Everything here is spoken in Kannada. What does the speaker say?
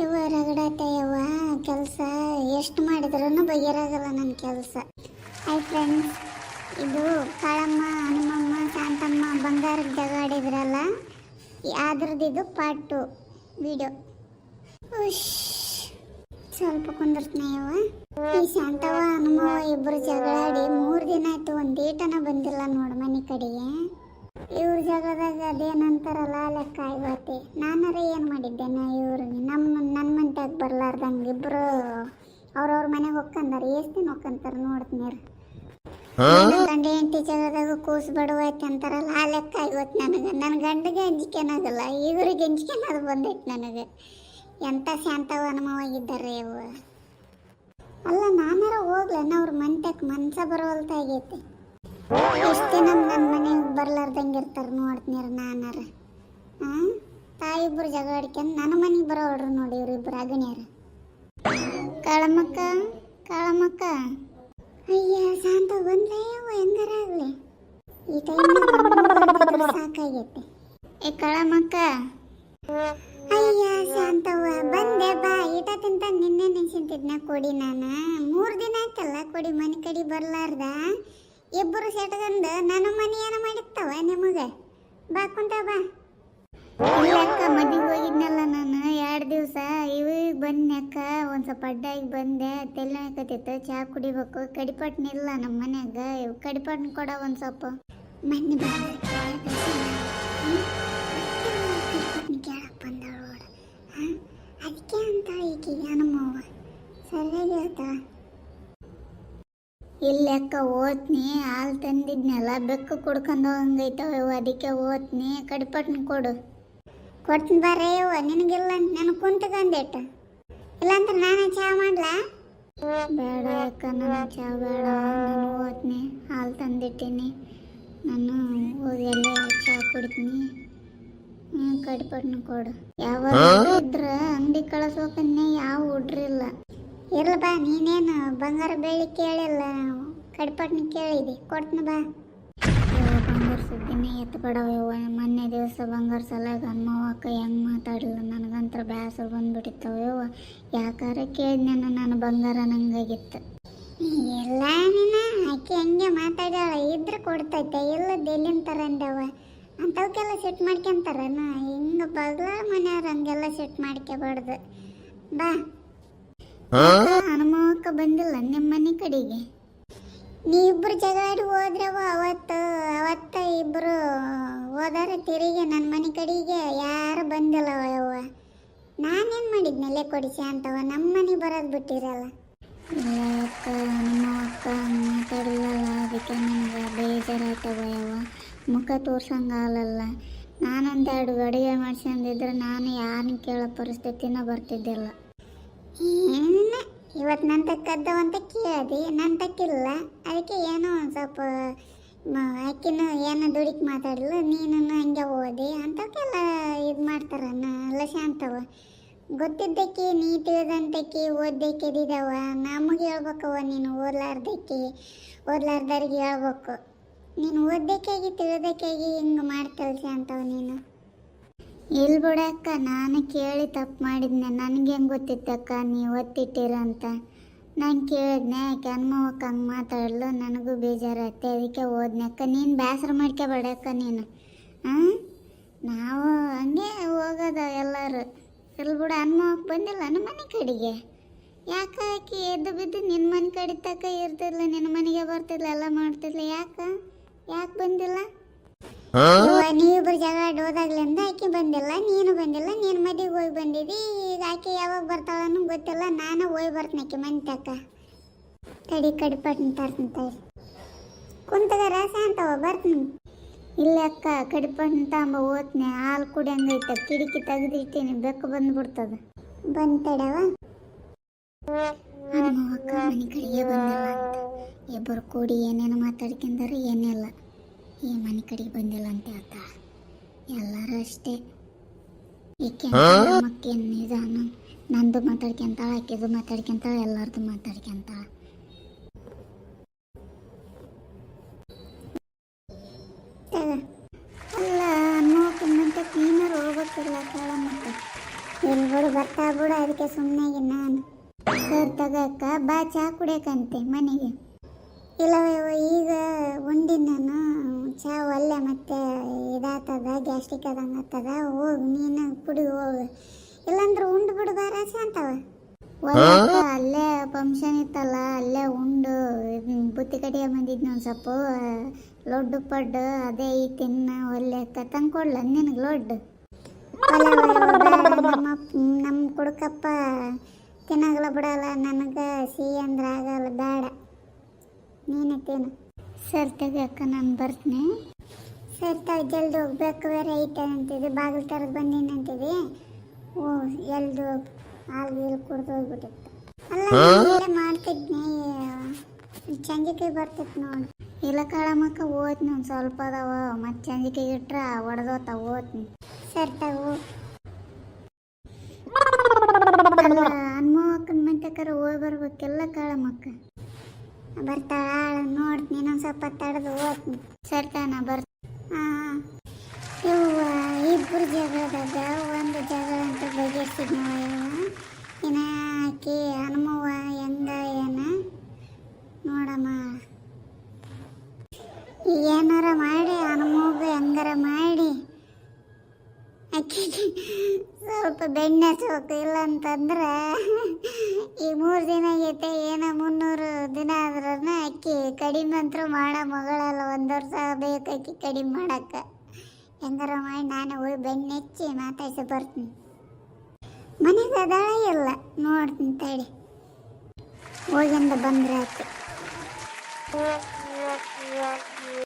ಇವ ರಗಡಾತೆ ಯವ್ವ, ಕೆಲಸ ಎಷ್ಟು ಮಾಡಿದ್ರೂ ಬಗೆರಾಗಲ್ಲ ನನ್ನ ಕೆಲಸ. ಐ ಫ್ರೆಂಡ್ಸ್ ಇದು ಕಾಳಮ್ಮ, ಹನುಮಮ್ಮ, ಶಾಂತಮ್ಮ ಬಂಗಾರದ ಜಗ ಆಡಿದ್ರಲ್ಲ ಅದ್ರದ್ದು ಇದು ಪಾರ್ಟ್ ಟು ವಿಡಿಯೋ ಉಶ್, ಸ್ವಲ್ಪ ಕುಂದಿರ್ತೀನಿ ಯವ್ವ. ಈ ಶಾಂತವ್ವ, ಹನುಮವ್ವ ಇಬ್ಬರು ಜಗಳಾಡಿ ಮೂರು ದಿನ ಆಯಿತು ಒಂದು ಏಟನ ಬಂದಿಲ್ಲ ನೋಡು ಮನೆ ಕಡೆಗೆ. ಇವ್ರ ಜಾಗದಾಗ ಅದೇನಂತಾರಲ್ಲ ಲೆಕ್ಕ ಇವತ್ತೆ. ನಾನಾರ ಏನು ಮಾಡಿದ್ದೇನೆ ಇವ್ರಿಗೆ ನಮ್ಮ ನನ್ನ ಮಂತ್ಯಾಗ ಬರ್ಲಾರ್ದಂಗೆ ಇಬ್ಬರು ಅವ್ರವ್ರ ಮನೆಗೆ ಹೊಕ್ಕಂದಾರ ಎಷ್ಟು ದಿನ ಹೊಕ್ಕಂತಾರ ನೋಡ್ತೀನಿ ಗಂಡ ಹೆಂಡತಿ ಜಾಗದಾಗ ಕೂಸು ಬಡವೈತೆ ಅಂತಾರಲ್ಲ ಆ ಲೆಕ್ಕ ಇವತ್ತು ನನಗೆ. ನನ್ನ ಗಂಡಗೆ ಅಂಜಿಕೆನಾಗಲ್ಲ ಇವ್ರಿಗೆ ಅಂಜಿಕೆನಾಗ ಬಂದೈತೆ ನನಗೆ. ಎಂಥ ಶಾಂತವ ಅನುಭವಾಗಿದ್ದಾರೆ ಇವು ಅಲ್ಲ ನಾನಾರ ಹೋಗ್ಲೇನ ಅವ್ರ ಮಂತ್ಯಕ್ಕೆ ಮನ್ಸ ಬರೋಲ್ತಾಗೈತಿ ಎಷ್ಟು ದಿನ ನನ್ನ ಮನೆಗೆ ಬರ್ಲಾರ್ದಂಗೆ ಇರ್ತಾರೆ ನೋಡ್ತೀನಿರ ನಾನಾರ. ಹಾಂ ತಾಯಿಬ್ರು ಜಗಳ ಆಡ್ಕೊಂಡು ನನ್ನ ಮನೆಗೆ ಬರೋಳ್ರು ನೋಡಿ ಇವ್ರಿಬ್ರು ಅಗಣ್ಯಾರ ಕಳಮಕ್ಕ ಕಳಮಕ್ಕ. ಅಯ್ಯ, ಶಾಂತ ಬಂದ್ಲೇ ಹೆಂಗಾರ ಆಗ್ಲಿ? ಈ ಟೈಮ್ ಸಾಕಾಗೈತೆ. ಏ, ಕಳಮಕ್ಕ. ಅಯ್ಯ ಶಾಂತವ್ವ ಬಂದೆ ಬಾ, ಈಟ ತಿಂತ ನಿನ್ನೆ ನೆನ್ಸಿಂತಿದ್ನ ಕೊಡಿ ನಾನು. ಮೂರು ದಿನ ಆಯ್ತಲ್ಲ, ಕೊಡಿ ಮನೆ ಕಡೆ ಬರ್ಲಾರ್ದ. ಇಬ್ಬರು ಸೆಟ್ಗಂದು ನನ್ನ ಮನೆ ಏನ ಮಾಡಿತ್ತವ ನಿಮಗೆ? ಬಾ ಕುಂತ ಬಾ. ಮದುವೆಗೆ ಹೋಗಿದ್ನಲ್ಲ ನಾನು, ಎರಡು ದಿವಸ. ಇವಿಗೆ ಬಂದೆ ಅಕ್ಕ, ಒಂದು ಸ್ವಲ್ಪ ಅಡ್ಡಾಗಿ ಬಂದೆ. ತಲೆ ಹಾಕತ್ತಿತ್ತು ಚಹಾ ಕುಡಿಬೇಕು. ಕಡಿಪಟ್ನ ಇಲ್ಲ ನಮ್ಮ ಮನ್ಯಾಗ. ಇವು ಕಡಿಪಟ್ನ ಕೊಡ ಒಂದು ಸ್ವಲ್ಪ. ಮನೆ ಬಂದಳು ನೋಡು. ಅದಕ್ಕೆ ಅಂತ ಈಕೆ ಅನುಮವ ಸರಿಯಾಗಿ ಹೇಳ್ತಾಳ ಇಲ್ಲ ಅಕ್ಕ ಓದ್ನಿ ಹಾಲು ತಂದಿದ್ನಲ್ಲ ಬೆಕ್ಕು ಕುಡ್ಕೊಂಡು ಹೋಗಂಗೈತವ ಅದಕ್ಕೆ ಓದ್ನಿ ಕಡಿಪಟ್ನ ಕೊಡು. ಕೊಡ್ತೀನಿ ಬಾರೇ ಯವ್ವ ನಿನಗಿಲ್ಲ ಅಂತ ನನಗೆ ಕುಂತ್ಕೊಂಡೇಟ. ಇಲ್ಲಾಂದ್ರೆ ನಾನು ಚಾ ಮಾಡ್ಲಾ? ಬೇಡ ಅಕ್ಕ ನಾನು ಚಹಾ ಬೇಡ ನಾನು ಓದ್ನಿ ಹಾಲು ತಂದಿಟ್ಟೀನಿ. ನಾನು ಹೋಗಿ ಚಹಾ ಕುಡ್ತೀನಿ. ಹ್ಞೂ ಕಡಿಪಟ್ನ ಕೊಡು. ಯಾವ ಇದ್ರ ಅಂಗಡಿ ಕಳಿಸ್ಬೇಕನ್ನೇ ಯಾವ ಹುಡ್ರಿಲ್ಲ ಬಾ ನೀನೇನು ಬಂಗಾರ ಬೆಳ್ಳಿ ಕೇಳಿಲ್ಲ ಕಡಿಪಟ್ನ ಕೇಳಿದೆ. ಕೊಡ್ತೀನಿ ಬಾ. ಬಂಗಾರ ಸುದ್ದಿನೇ ಎತ್ತು ಬಿಡವ ಮೊನ್ನೆ ದಿವಸ ಬಂಗಾರ ಸಲಾಗ ಅಮ್ಮವಕ್ಕ ಹೆಂಗೆ ಮಾತಾಡಲಿಲ್ಲ ನನಗಂತ್ರ ಬೇಸರ ಬಂದ್ಬಿಟ್ಟಿತ್ತವ ಯವ್ವ ಯಾಕಾರ ಕೇಳಿದ್ನ ನಾನು ಬಂಗಾರ ನಂಗಾಗಿತ್ತು ಎಲ್ಲ ನೀನ ಆಕೆ ಹಂಗೆ ಮಾತಾಡ್ಯಾಳ. ಇದ್ರೆ ಕೊಡ್ತೈತೆ. ಇಲ್ಲದ ಎಲ್ಲಿಂದ ತರಂದವ ಅಂಥವಕ್ಕೆಲ್ಲ ಸೆಟ್ ಮಾಡ್ಕೊಂತಾರನ? ಹಿಂಗೆ ಬಗ್ಲ ಮನೆಯವ್ರು ಹಂಗೆಲ್ಲ ಸೆಟ್ ಮಾಡ್ಕೋಬಾರ್ದು. ಬಾ. ಹನುಮಕ್ಕ ಬಂದಿಲ್ಲ ನಿಮ್ಮ ಮನೆ ಕಡೆಗೆ. ನೀವಿಬ್ರು ಜಗಾಡಿ ಹೋದ್ರವ ಅವತ್ತು, ಅವತ್ತ ಇಬ್ರು ಹೋದಾರ ತಿರುಗಿ ನನ್ನ ಮನೆ ಕಡೆಗೆ, ಯಾರು ಬಂದಿಲ್ಲ ಯವ್ವ ನಾನೇನು ಮಾಡಿದ್ನಲ್ಲೇ ಕೊಡಿಸಿ ಅಂತವ ನಮ್ಮ ಮನೆ ಬರೋದು ಬಿಟ್ಟಿರಲ್ಲ. ಅಕ್ಕ ನಮ್ಮ ಅಕ್ಕ ಮಾತಾಡಲ್ಲ ಅದಕ್ಕೆ ನನಗೆ ಬೇಜಾರಾಯ್ತವ ಯವ್ವ. ಮುಖ ತೋರ್ಸಂಗಾಗಲ್ಲ. ನಾನೊಂದೆರಡು ಅಡುಗೆ ಮಾಡ್ಸಂದಿದ್ರೆ ನಾನು ಯಾರನ್ನ ಕೇಳೋ ಪರಿಸ್ಥಿತಿನ ಬರ್ತಿದ್ದಿಲ್ಲ. ಏನ ಇವತ್ತು ನನ್ನ ತಕ್ಕದ್ದು ಅಂತ ಕೇಳಿದೆ ನನ್ನ ತಕ್ಕಿಲ್ಲ ಅದಕ್ಕೆ ಏನೋ ಒಂದು ಸ್ವಲ್ಪ ಆಕಿನೂ ಏನೋ ದುಡಿಕ್ ಮಾತಾಡಲು ನೀನು ಹಂಗೆ ಓದಿ ಅಂಥವಕ್ಕೆಲ್ಲ ಇದು ಮಾಡ್ತಾರ ಎಲ್ಲ ಶಾಂತವ ಗೊತ್ತಿದ್ದಕ್ಕೆ, ನೀ ತಿಳಿದಂತಕ್ಕೆ ಓದ್ದಕ್ಕೆ ಇದಿದವ ನಮಗೆ ಹೇಳ್ಬೇಕವ ನೀನು ಓದ್ಲಾರ್ದಕ್ಕೆ, ಓದ್ಲಾರ್ದವ್ರಿಗೆ ಹೇಳ್ಬೇಕು. ನೀನು ಓದ್ದಕ್ಕಾಗಿ ತಿಳಿದಕ್ಕಾಗಿ ಹಿಂಗೆ ಮಾಡ್ತಲ್ಸಿ ಅಂತವ ನೀನು. ಇಲ್ಲಿ ಬಿಡಕ್ಕ? ನಾನು ಕೇಳಿ ತಪ್ಪು ಮಾಡಿದ್ನೆ. ನನಗೆ ಹೆಂಗೆ ಗೊತ್ತಿತ್ತಕ್ಕ? ನೀವು ಒತ್ತಿಟ್ಟಿರ ಅಂತ. ನಾನು ಕೇಳಿದ್ನೆ, ಯಾಕೆ ಹನುಮವಕ್ಕ ಹಂಗೆ ಮಾತಾಡಲು? ನನಗೂ ಬೇಜಾರತ್ತೆ ಅದಕ್ಕೆ ಹೋದ್ನೆ ಅಕ್ಕ. ನೀನು ಬೇಸರ ಮಾಡ್ಕೊಬೇಡಕ್ಕ ನೀನು. ಹಾಂ ನಾವು ಹಂಗೆ ಹೋಗೋದ ಎಲ್ಲರೂ. ಇಲ್ಲಿ ಬಿಡ ಅನ್ಮವಕ್ಕೆ ಬಂದಿಲ್ಲ ನಮ್ಮ ಮನೆ ಕಡೆಗೆ? ಯಾಕೆ ಆಕಿ ಎದ್ದು ಬಿದ್ದು ನಿನ್ನ ಮನೆ ಕಡೆ ತಕ್ಕ ಇರ್ತಿರ್ಲ ನಿನ್ನ ಮನೆಗೆ ಬರ್ತಿರ್ಲ ಎಲ್ಲ ಮಾಡ್ತಿರ್ಲ ಯಾಕೆ? ಯಾಕೆ ಬಂದಿಲ್ಲ? ನೀವಿಬ್ರು ಜಗಳ ಹೋದಾಗ್ಲಿಂದ ಆಕೆ ಬಂದಿಲ್ಲ ನೀನು ಬಂದಿಲ್ಲ ನೀನು ಮದುವೆಗೆ ಹೋಗಿ ಬಂದಿದ್ದಿ ಈಗ ಆಕೆ ಯಾವಾಗ ಬರ್ತಾಳನ್ನು ಗೊತ್ತಿಲ್ಲ ನಾನು ಹೋಗಿ ಬರ್ತೀನಿ ಆಕೆ ಮನೆ ತಕ್ಕ. ತಡಿ ಕಡಿಪಟ್ಟು ತರ್ತೀನಿ ತಡಿ. ಕುಂತಗಾರ ಸಾಂತವ ಬರ್ತೀನಿ. ಇಲ್ಲ ಅಕ್ಕ ಕಡಿಪಟ್ಟು ತಾಂಬ ಓದ್ನೆ ಹಾಲು ಕುಡಿಯಂಗೈತೆ ಕಿಟಕಿ ತೆಗೆದಿಟ್ಟೀನಿ ಬೆಕ್ಕು ಬಂದ್ಬಿಡ್ತದ. ಬಂತಡವ ಅಕ್ಕ ಮನೆ ಕಡೆಗೆ ಬಂದಿಲ್ಲ ಅಂತ. ಇಬ್ಬರು ಕೂಡಿ ಏನೇನು ಏನೇ ಏನಿಲ್ಲ. ಈ ಮನೆ ಕಡೆಗೆ ಬಂದಿಲ್ಲ ಅಂತ ಹೇಳ್ತಾಳ ಎಲ್ಲರೂ ಅಷ್ಟೇ. ಈಕೆ ಮಕ್ಕೇನು ನಂದು ಮಾತಾಡ್ಕೊಂತಾಳ ಆಕೆದು ಮಾತಾಡ್ಕೊಂತಾಳ ಎಲ್ಲರದು ಮಾತಾಡ್ಕೊಂತಾಳ ಅಲ್ಲ ಅನ್ನೋಕೆ ಮತ್ತೆ ಕ್ಲೀನರ್ ಹೋಗ್ಬೇಕಿಲ್ಲ ಕೇಳ ಮತ್ತೆ. ಬಿಡು ಬರ್ತಾ ಬಿಡು ಅದಕ್ಕೆ ಸುಮ್ಮನೆ ನಾನು. ಸರ್ ತಗಕ್ಕ ಬಾ ಚಾ ಕುಡಿಯಕಂತೆ ಮನೆಗೆ. ಇಲ್ಲವ ಈಗ ಉಂಡಿನ ನಾನು ಚಾ ಒಲ್ಲೆ ಮತ್ತೆ ಇದಾತದ ಗ್ಯಾಸ್ಟ್ರಿಕ್ ಆದಂಗೆ ಆಗ್ತದ ಹೋಗಿ ನೀನು ಕುಡಿ ಹೋಗು. ಇಲ್ಲಾಂದ್ರೆ ಉಂಡು ಬಿಡು ಬಾರಾಸೆ ಅಂತವ? ಅಲ್ಲೇ ಫಂಕ್ಷನ್ ಇತ್ತಲ್ಲ ಅಲ್ಲೇ ಉಂಡು ಬುತ್ತಿ ಕಡಿಯ ಬಂದಿದ್ನ ಒಂದು ಸ್ವಲ್ಪ ಲೊಡ್ಡು ಪಡ್ಡು ಅದೇ ಈ ತಿನ್ನ ಒಲ್ಲೆ ತಂದು ಕೊಡ್ಲ ನಿನಗೆ ಲೊಡ್ಡು? ನಮ್ಮ ನಮ್ಮ ಕುಡುಕಪ್ಪ ತಿನ್ನಾಗಲ್ಲ ಬಿಡಲ್ಲ ನನಗೆ ಸಿಹಿ ಅಂದ್ರೆ ಆಗಲ್ಲ ಬೇಡ. ನೀನೇ ಸರ್ ತೆಗಿಯಕ್ಕ ನಾನು ಬರ್ತೀನಿ. ಸರ್ ತಾವು ಜಲ್ದಿ ಹೋಗ್ಬೇಕು ಬೇರೆ ಐತೆ ಅಂತಿದ್ದೆ. ಬಾಗಿಲು ತರ ಬಂದೀನಿ ಅಂತಿದ್ದೆ? ಓ ಎಲ್ದು ಹಾಲು ಗೀಲು ಕುಡ್ದು ಹೋಗ್ಬಿಟ್ಟಿತ್ತು. ಅಲ್ಲ ಮಾಡ್ತಿದ್ನಿ. ಚಂಜಿಕೆ ಬರ್ತಿತ್ತು ನೋಡಿ. ಇಲ್ಲ ಕಾಳಮ್ಮಕ್ಕ ಓದ್ನಿ ಒಂದು ಸ್ವಲ್ಪ ಅದಾವ. ಮತ್ತೆ ಚಂಜಿಕೆ ಇಟ್ರೆ ಒಡೆದೋತ ಓದ್ನಿ. ಸರ್ ತಾವು ಹನುಮಕ್ಕನ ಮಂಟಕರ ಹೋಗಿ ಬರ್ಬೇಕೆಲ್ಲ ಕಾಳಮ್ಮಕ್ಕ ಬರ್ತಾಳ ನೋಡ್ತೀನಿ, ಇನ್ನೊಂದು ಸ್ವಲ್ಪ ತಡೆದು ಓದ್ತೀನಿ. ಸರ್ತಾನ ಬರ್ತ ಇವ್ವ ಇಬ್ಬರು ಜಗಳದಾಗ ಒಂದು ಜಗಳ ಅಂತ ಬಗೆಹರಿಸಿದ್ನವ ಇವ ಇನ್ನ ಆಕಿ ಹನುಮವ್ವ ಹೆಂಗ ಏನ ನೋಡಮ್ಮ ಈಗ ಏನಾರ ಮಾಡಿ ಹನುಮವ್ಗ ಹೆಂಗಾರ ಮಾಡಿ ಆಕಿಗೆ ಸ್ವಲ್ಪ ಬೆಣ್ಣೆ ಹಚ್ಬೇಕು ಇಲ್ಲ ಅಂತಂದ್ರೆ ಈ ಮೂರು ದಿನ ಆಗೈತೆ ಏನೋ ಮುನ್ನೂರು ದಿನ ಆದ್ರೂ ಅಕ್ಕಿ ಕಡಿಮೆ ಅಂತೂ ಮಾಡ ಮಗಳಲ್ಲ ಒಂದು ವರ್ಷ ಬೇಕು ಅಕ್ಕಿ ಕಡಿಮೆ ಮಾಡಕ್ಕೆ. ಹೆಂಗಾರ ಮಾಡಿ ನಾನು ಹೋಗಿ ಬೆಣ್ಣೆ ಹಚ್ಚಿ ಮಾತಾಡ್ಸಿ ಬರ್ತೀನಿ. ಮನೆಗೆ ಅದಾಳ ಇಲ್ಲ, ನೋಡ್ತೀನಿ ತಡಿ. ಹೋಗಿಂದ ಬಂದ್ರೆ ಆಯ್ತು.